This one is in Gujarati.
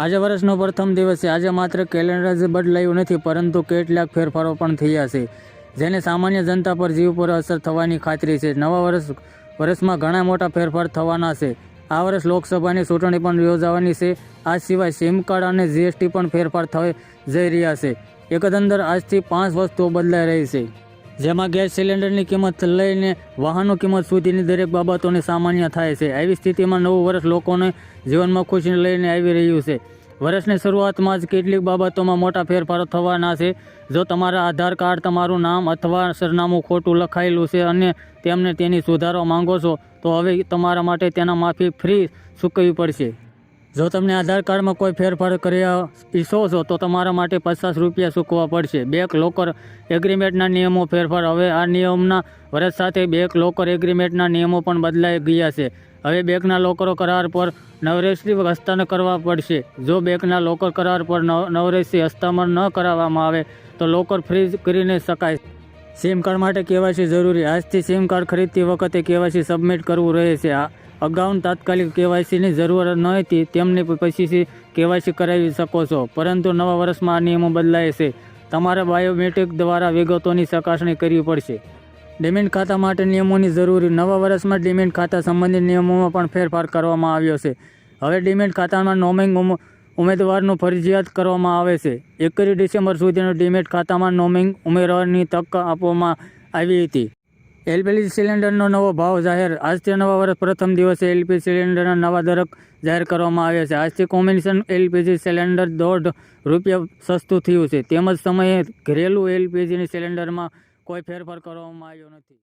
આજે વર્ષનો પ્રથમ દિવસ છે. આજે માત્ર કેલેન્ડર જ બદલાયું નથી, પરંતુ કેટલાક ફેરફારો પણ થયા છે. જેને સામાન્ય જનતા પર જીવ પર અસર થવાની ખાતરી છે. નવા વર્ષ, વર્ષમાં ઘણા મોટા ફેરફાર થવાના છે. આ વર્ષ લોકસભાની ચૂંટણી પણ યોજાવાની છે. આ સિવાય સિમ કાર્ડ અને જીએસટી પણ ફેરફાર થઈ જઈ રહ્યા છે. એકંદર આજથી પાંચ વસ્તુઓ બદલાઈ રહી છે. જેમાં ગેસ સિલિન્ડરની કિંમત લઈને વાહનો કિંમત સુધીની દરેક બાબતોને સામાન્ય થાય છે. આવી સ્થિતિમાં નવું વર્ષ લોકોને જીવનમાં ખુશી લઈને આવી રહ્યું છે. વર્ષની શરૂઆતમાં જ કેટલીક બાબતોમાં મોટા ફેરફારો થવાના છે. જો તમારા આધાર કાર્ડ, તમારું નામ અથવા સરનામું ખોટું લખાયેલું છે અને તેમને તેની સુધારવા માંગો છો, તો હવે તમારા માટે તેના માફી ફ્રી ચૂકવવી પડશે. જો તમને આધાર કાર્ડમાં કોઈ ફેરફાર કર્યા ઈચ્છો છો તો તમારા માટે પચાસ રૂપિયા ચૂકવવા પડશે. બેક લોકર એગ્રીમેન્ટના નિયમો ફેરફાર. હવે આ નિયમના વરસ સાથે બેક લોકર એગ્રીમેન્ટના નિયમો પણ બદલાઈ ગયા છે. હવે બેંકના લોકરો કરાર પર નવરેશથી હસ્તાંતર કરવા પડશે. જો બેંકના લોકર કરાર પર નવ- નવરેશથી હસ્તાક્ષર ન કરાવવામાં આવે તો લોકર ફ્રીઝ કરીને શકાય. સિમ કાર્ડ માટે કેવાયસી જરૂરી. આજથી સિમ કાર્ડ ખરીદતી વખતે કેવાયસી સબમિટ કરવું રહે છે આ અગાઉ તાત્કાલિક કેવાયસીની જરૂરત ન હતી. તેમને પછી કેવાયસી કરાવી શકો છો. પરંતુ નવા વર્ષમાં આ નિયમો બદલાય છે. તમારે બાયોમેટ્રિક દ્વારા વિગતોની ચકાસણી કરવી પડશે. ડેમેન્ટ ખાતા માટે નિયમોની જરૂરી. નવા વર્ષમાં ડેમેન્ટ ખાતા સંબંધિત નિયમોમાં પણ ફેરફાર કરવામાં આવ્યો છે. હવે ડેમેન્ટ ખાતામાં નોમિંગ ઉમેદવારનું ફરજિયાત કરવામાં આવે છે. એકત્રીસ ડિસેમ્બર સુધીનું ડીમેટ ખાતામાં નોમિંગ ઉમેરવાની તક આપવામાં આવી હતી. એલપીજી સિલિન્ડરનો નવો ભાવ જાહેર. આજથી નવા વર્ષ પ્રથમ દિવસે એલપીજી સિલિન્ડરના નવા દરક જાહેર કરવામાં આવ્યા છે. આજથી કોમ્બિનેશન એલપીજી સિલિન્ડર દોઢ રૂપિયા સસ્તું થયું છે. તેમજ સમયે ઘરેલું એલપીજીની સિલિન્ડરમાં કોઈ ફેરફાર કરવામાં આવ્યો નથી.